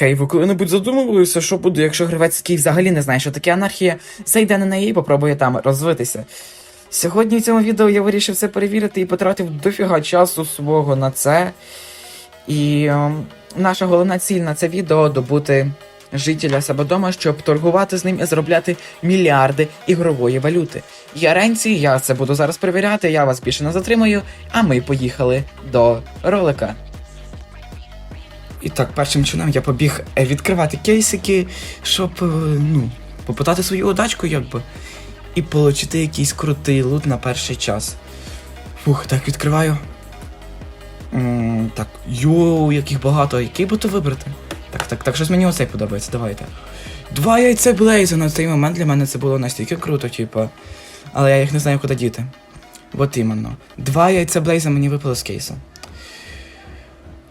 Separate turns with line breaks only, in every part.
Хей, ви коли-небудь задумувалися, що буде, якщо гравець, взагалі не знає, що таке анархія, зайде на неї і попробує там розвитися. Сьогодні в цьому відео я вирішив це перевірити і потратив дофіга часу свого на це. І ем, наша головна ціль на це відео добути жителя себе дома, щоб торгувати з ним і заробляти мільярди ігрової валюти. Я Ренці, я це буду зараз перевіряти, я вас більше не затримую, а ми поїхали до ролика. І так, першим чином я побіг е, відкривати кейсики, щоб е, ну, попитати свою удачку, якби, і отримати якийсь крутий лут на перший час. Фух, так відкриваю. М, так, йоу, яких багато, який би то вибрати? Так, так, так, щось мені оцей подобається, давайте. Два яйця Блейза на цей момент для мене це було настільки круто, типу. Але я їх не знаю, куди діти. От іменно. Два яйця Блейза мені випали з кейсу.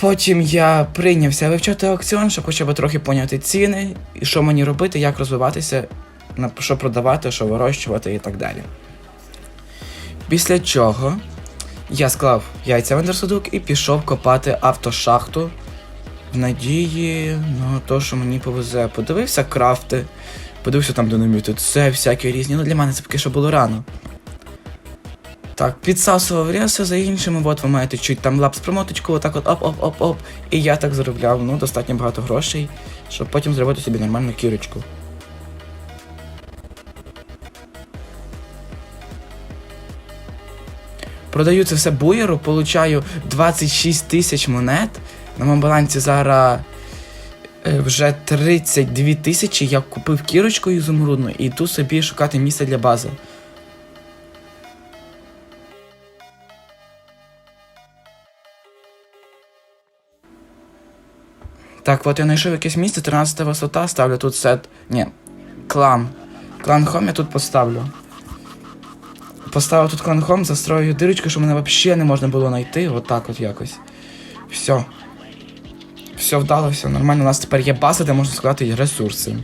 Потім я прийнявся вивчати аукціон, щоб хоча б трохи поняти ціни, і що мені робити, як розвиватися, що продавати, що вирощувати і так далі. Після чого я склав яйця в ендерсудок і пішов копати автошахту в надії на те, що мені повезе. Подивився крафти, подивився там динаміти, це всякі різні. Ну для мене це поки що було рано. Так, підсасував ряси за іншими, от ви маєте чуть там лапс промоточку, отак от оп-оп-оп-оп. І я так заробляв, ну, достатньо багато грошей, щоб потім зробити собі нормальну кірочку. Продаю це все буєру, получаю 26 тисяч монет. На моєму балансі зараз е, вже 32 тисячі. Я купив кірочку ізумрудну і йду собі шукати місце для бази. Так, от я знайшов якесь місце, 13 висота, ставлю тут сет. Ні. Клан. Клан Хом я тут поставлю. Поставив тут клан Хом, застрою дирочку, що мене взагалі не можна було знайти. Отак от якось. Все. Все вдалося, нормально. У нас тепер є база, де можна сказати, є ресурси.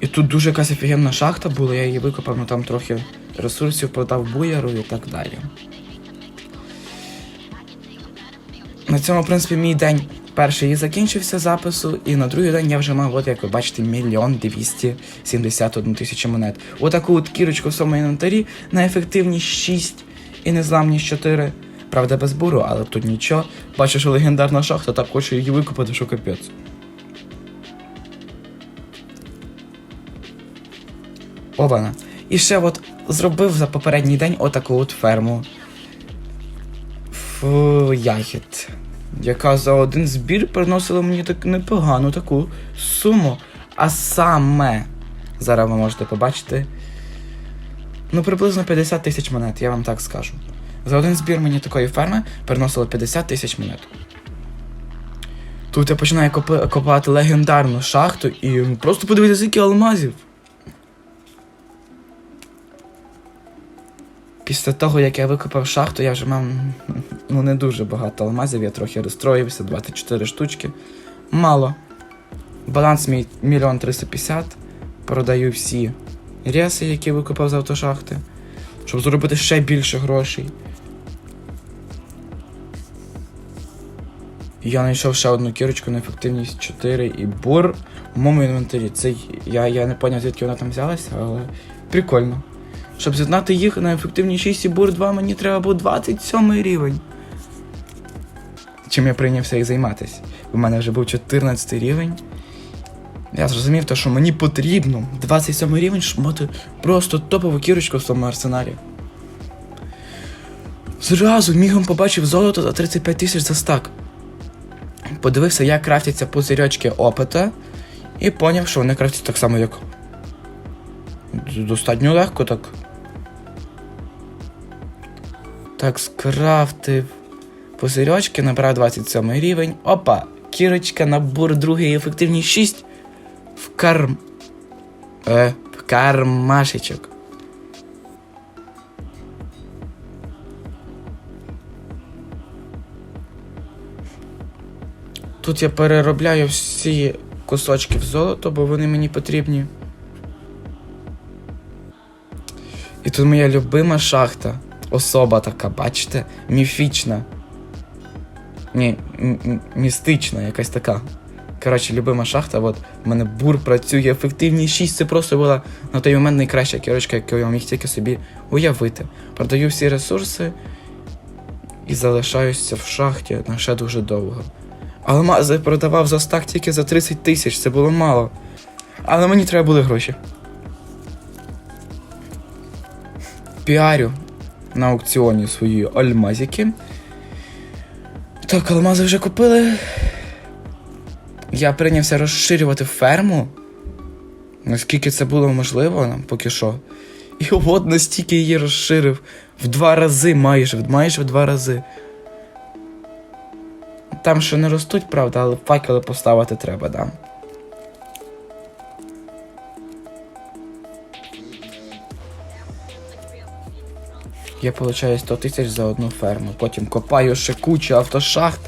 І тут дуже якась офігенна шахта була, я її викопав, ну там трохи ресурсів продав буяру і так далі. На цьому, в принципі, мій день перший і закінчився запису, і на другий день я вже мав, от як ви бачите, мільйон двісті сімдесят одну тисячу монет. Отаку от кірочку в своєму інвентарі на ефективність 6 і незламність 4. Правда, без буру, але тут нічого. Бачу, що легендарна шахта, так хочу її викопати, що капець. Ована. І ще от зробив за попередній день отаку от ферму. Фу, ягід. Яка за один збір приносила мені так непогану таку суму. А саме, зараз ви можете побачити. Ну, приблизно 50 тисяч монет, я вам так скажу. За один збір мені такої ферми приносило 50 тисяч монет. Тут я починаю копати легендарну шахту і просто подивіться, скільки алмазів. Після того, як я викопав шахту, я вже мав ну, не дуже багато алмазів, я трохи розстроївся, 24 штучки. Мало. Баланс мій 1 350. Продаю всі ряси, які викопав з автошахти, щоб зробити ще більше грошей. Я знайшов ще одну кірочку на ефективність 4 і бур в моєму інвентарі. Це я, я не поняв, звідки вона там взялася, але прикольно. Щоб з'єднати їх на ефективні 6 бур 2, мені треба був 27 рівень. Чим я прийнявся і займатися. У мене вже був 14 рівень. Я зрозумів, те, що мені потрібно 27 рівень, щоб мати просто топову кірочку в своєму арсеналі. Зразу мігом побачив золото за 35 тисяч за стак. Подивився, як крафтяться пузирьочки опита, і поняв, що вони крафтяться так само, як. Достатньо легко так. Так, скрафтив пузирьочки, набрав 27 рівень. Опа! Кірочка, набор другий, ефективність 6. В карм. Е, в кармашечок. Тут я переробляю всі кусочки в золото, бо вони мені потрібні. І тут моя любима шахта. Особа така, бачите? Міфічна. Ні, містична, якась така. Коротше, любима шахта, от в мене бур працює, ефективність 6, це просто була на той момент найкраща кірочка, яку я міг тільки собі уявити. Продаю всі ресурси і залишаюся в шахті на ще дуже довго. Алмази продавав за стак тільки за 30 тисяч, це було мало. Але мені треба були гроші. Піарю на аукціоні свої альмазики. Так, алмази вже купили. Я прийнявся розширювати ферму. Наскільки це було можливо нам поки що. І от настільки її розширив в два рази, майже, майже в два рази. Там ще не ростуть, правда, але факели поставити треба, да. Я получаю 100 тисяч за одну ферму. Потім копаю ще кучу автошахт.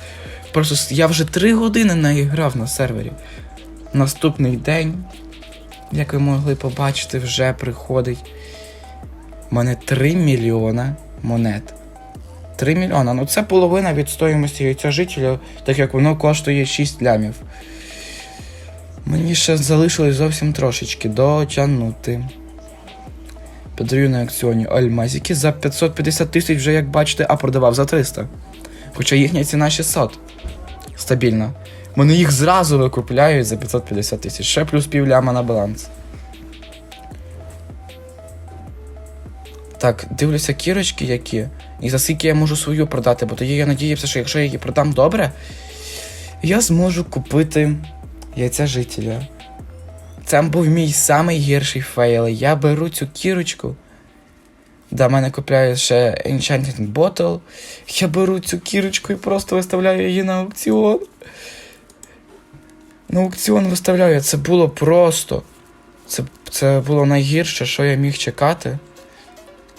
Просто я вже 3 години наіграв на сервері. Наступний день, як ви могли побачити, вже приходить. У мене 3 мільйона монет. 3 мільйона. Ну це половина від стоїмості яйця жителя, так як воно коштує 6 лямів. Мені ще залишилось зовсім трошечки дотягнути. Продаю на акціоні альмазики за 550 тисяч вже як бачите, а продавав за 300. Хоча їхня ціна 600. Стабільно. Вони їх зразу викупляють за 550 тисяч. Ще плюс пів ляма на баланс. Так, дивлюся кірочки які. І за скільки я можу свою продати, бо тоді я надіявся, що якщо я її продам добре, я зможу купити яйця жителя. Це був мій самий гірший фейл. Я беру цю кірочку. Да, мене купляє ще Enchanted Bottle. Я беру цю кірочку і просто виставляю її на аукціон. На аукціон виставляю. Це було просто. Це, це було найгірше, що я міг чекати.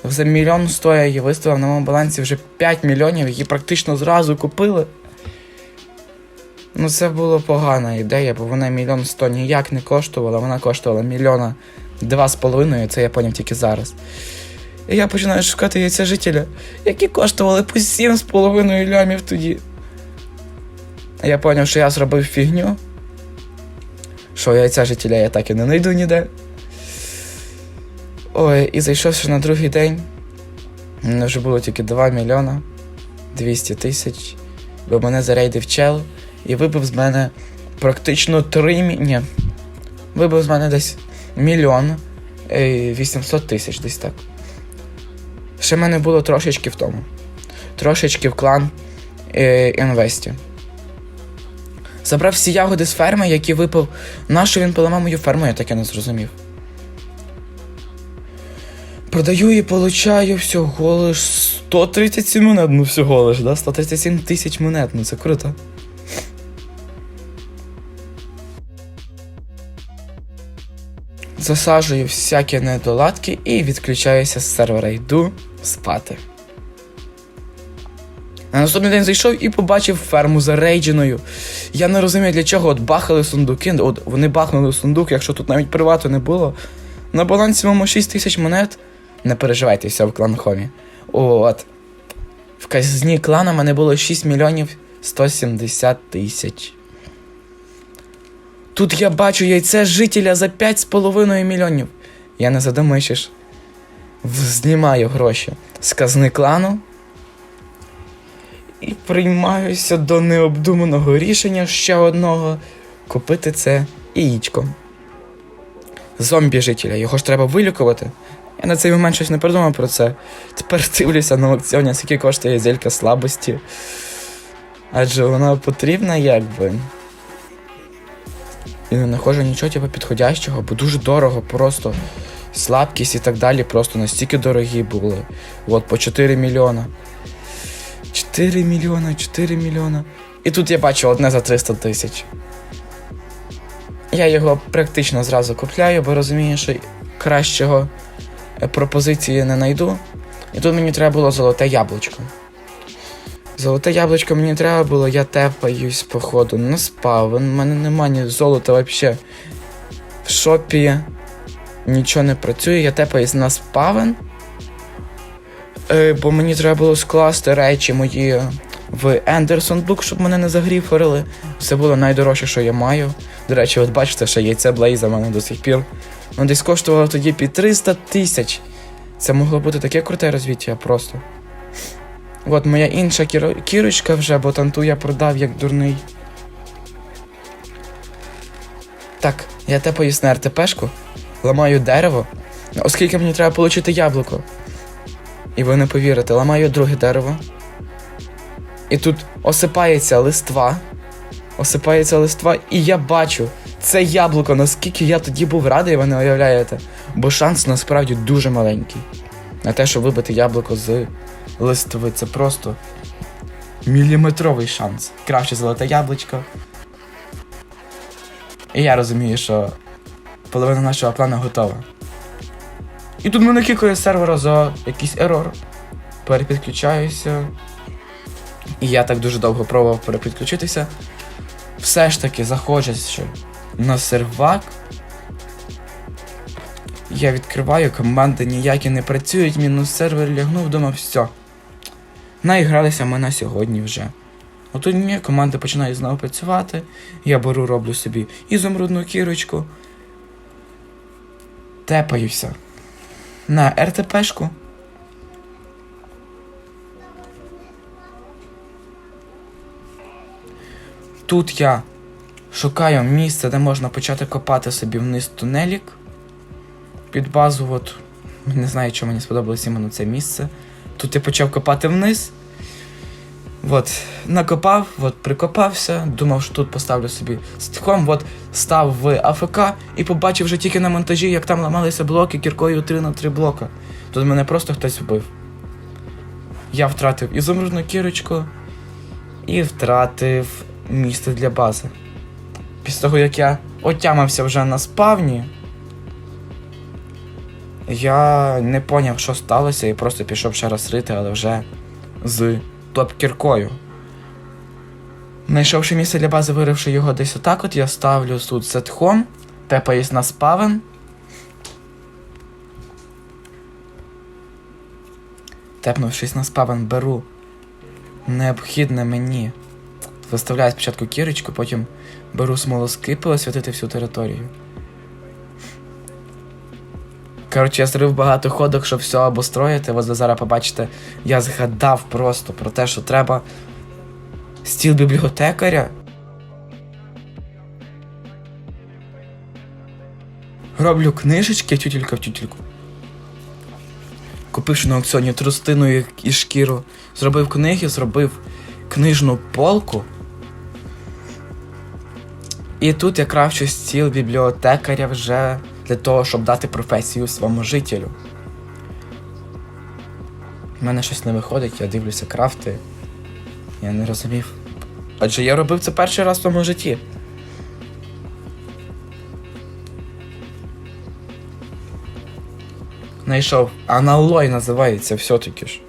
За мільйон сто я її виставив на моєму балансі вже 5 мільйонів, її практично зразу купили. Ну, це була погана ідея, бо вона мільйон сто ніяк не коштувала, вона коштувала мільйона два з половиною, це я поняв тільки зараз. І я починаю шукати яйця жителя, які коштували по сім з половиною лямів тоді. Я поняв, що я зробив фігню. Що яйця жителя я так і не знайду ніде. Ой, і зайшовши на другий день, у мене вже було тільки 2 мільйона 200 тисяч, бо мене зарейдив чел і вибив з мене практично 3 мі... Ні. Вибив з мене десь мільйон е, 800 тисяч десь так. Ще в мене було трошечки в тому. Трошечки в клан е, інвесті. Забрав всі ягоди з ферми, які випав. Нащо він поламав мою ферму, я таке не зрозумів. Продаю і получаю всього лиш 137 монет, ну всього лиш, да? 137 тисяч монет, ну це круто. Засаджую всякі недоладки і відключаюся з сервера. Йду спати. На наступний день зайшов і побачив ферму зарейдженою. Я не розумію, для чого от бахали сундуки. От вони бахнули сундук, якщо тут навіть привату не було. На балансі маємо 6 тисяч монет. Не переживайте, все в клан Хомі. От. В казні клана мене було 6 мільйонів 170 тисяч. Тут я бачу яйце жителя за 5,5 мільйонів. Я не задумуючись, знімаю гроші з казни клану і приймаюся до необдуманого рішення ще одного купити це яєчко. Зомбі жителя, його ж треба вилікувати. Я на цей момент щось не придумав про це. Тепер дивлюся на аукціоні, скільки коштує зелька слабості. Адже вона потрібна якби. І не знаходжу нічого типу, підходящого, бо дуже дорого просто. Слабкість і так далі просто настільки дорогі були. От по 4 мільйона. 4 мільйона, 4 мільйона. І тут я бачу одне за 300 тисяч. Я його практично зразу купляю, бо розумію, що кращого е, пропозиції не знайду. І тут мені треба було золоте яблучко. Золоте яблучко мені треба було, я тепаюсь, походу, на спав. У мене нема ні золота взагалі. В шопі нічого не працює, я тепаюсь на спавен. Е, бо мені треба було скласти речі мої в Ендерсон Бук, щоб мене не загріфорили. Це було найдорожче, що я маю. До речі, от бачите, що яйце Блейза в мене до сих пір. Воно десь коштувало тоді під 300 тисяч. Це могло бути таке круте розвіття просто. От моя інша кірочка вже, бо танту я продав як дурний. Так, я тепаюсь на РТПшку, ламаю дерево, оскільки мені треба отримати яблуко. І ви не повірите, ламаю друге дерево. І тут осипається листва. Осипається листва, і я бачу це яблуко, наскільки я тоді був радий, ви не уявляєте. Бо шанс насправді дуже маленький. На те, щоб вибити яблуко з листви. Це просто міліметровий шанс. Краще золоте яблучко. І я розумію, що половина нашого плану готова. І тут мене кікає сервера за якийсь ерор. Перепідключаюся. І я так дуже довго пробував перепідключитися. Все ж таки заходжу на сервак. Я відкриваю, команди ніякі не працюють, мінус сервер лягнув, думав, все. Наігралися ми на сьогодні вже. Отут ні, команди починають знову працювати. Я беру, роблю собі ізумрудну кірочку. Тепаюся на РТПшку. Тут я шукаю місце, де можна почати копати собі вниз тунелік. Під базу, от. Не знаю, чому мені сподобалось іменно це місце. Тут я почав копати вниз. От, накопав, от, прикопався, думав, що тут поставлю собі стихом, от став в АФК і побачив вже тільки на монтажі, як там ламалися блоки кіркою 3 на 3 блока. Тут мене просто хтось вбив. Я втратив ізумрудну кірочку і втратив місце для бази. Після того, як я отямився вже на спавні, я не поняв, що сталося, і просто пішов ще раз рити, але вже з топ-кіркою. Знайшовши місце для бази, виривши його десь отак, от я ставлю тут сетхом, тепаюсь на спавен. Тепнувшись на спавен, беру необхідне мені. Виставляю спочатку кірочку, потім беру смолоскипи освятити всю територію. Коротше, я зрив багато ходок, щоб все обустроїти. От ви зараз побачите, я згадав просто про те, що треба стіл бібліотекаря. Роблю книжечки тютілька в тютільку. Купивши на аукціоні трустину і шкіру, зробив книги, зробив книжну полку. І тут я кравчу стіл бібліотекаря вже для того, щоб дати професію своєму жителю. У мене щось не виходить, я дивлюся крафти. Я не розумів. Адже я робив це перший раз в своєму житті. Знайшов. Аналой називається все-таки ж.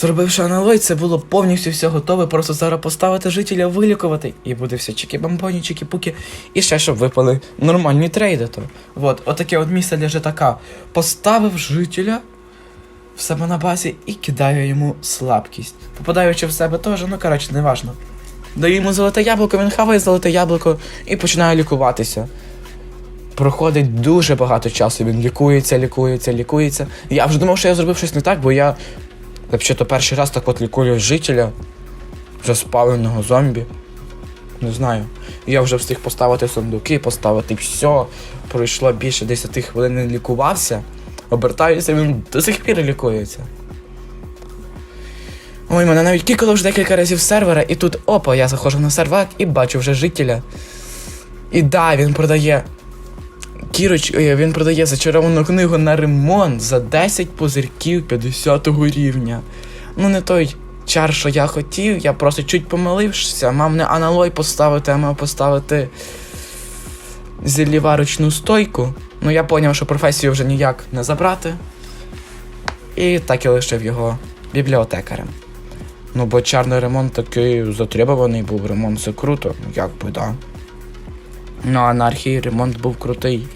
Зробивши аналой, це було повністю все готове, просто зараз поставити жителя, вилікувати, і буде все чики-бамбоні, чики-пуки, і ще щоб випали нормальні трейди. То. От, отаке от місце для житака. Поставив жителя в себе на базі і кидаю йому слабкість. Попадаючи в себе теж, ну коротше, не важно. Даю йому золоте яблуко, він хаває золоте яблуко і починає лікуватися. Проходить дуже багато часу, він лікується, лікується, лікується. Я вже думав, що я зробив щось не так, бо я взагалі-то перший раз так от лікую жителя, вже спаленого зомбі. Не знаю. Я вже встиг поставити сундуки, поставити все. Пройшло більше 10 хвилин, він лікувався. Обертаюся, він до сих пір лікується. Ой, мене навіть кікало вже декілька разів сервера, і тут опа, я заходжу на сервак і бачу вже жителя. І да, він продає. Кіроч, він продає зачаровану книгу на ремонт за 10 позирків 50 рівня. Ну, не той чар, що я хотів, я просто чуть помилився, мав не аналой поставити, а мав поставити зілліварочну стойку. Ну, я поняв, що професію вже ніяк не забрати. І так і лишив його бібліотекарем. Ну, бо чарний ремонт такий затребуваний був, ремонт це круто, як би, да. Ну, анархії ремонт був крутий.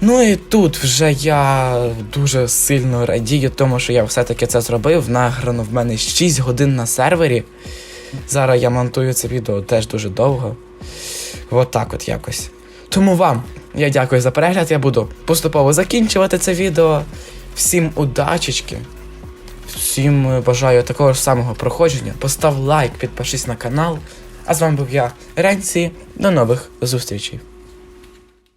Ну і тут вже я дуже сильно радію, тому що я все-таки це зробив. Награно в мене 6 годин на сервері. Зараз я монтую це відео теж дуже довго. От так от якось. Тому вам я дякую за перегляд. Я буду поступово закінчувати це відео. Всім удачечки. Всім е, бажаю такого ж самого проходження. Постав лайк, підпишись на канал. А з вами був я, Ренці. До нових зустрічей.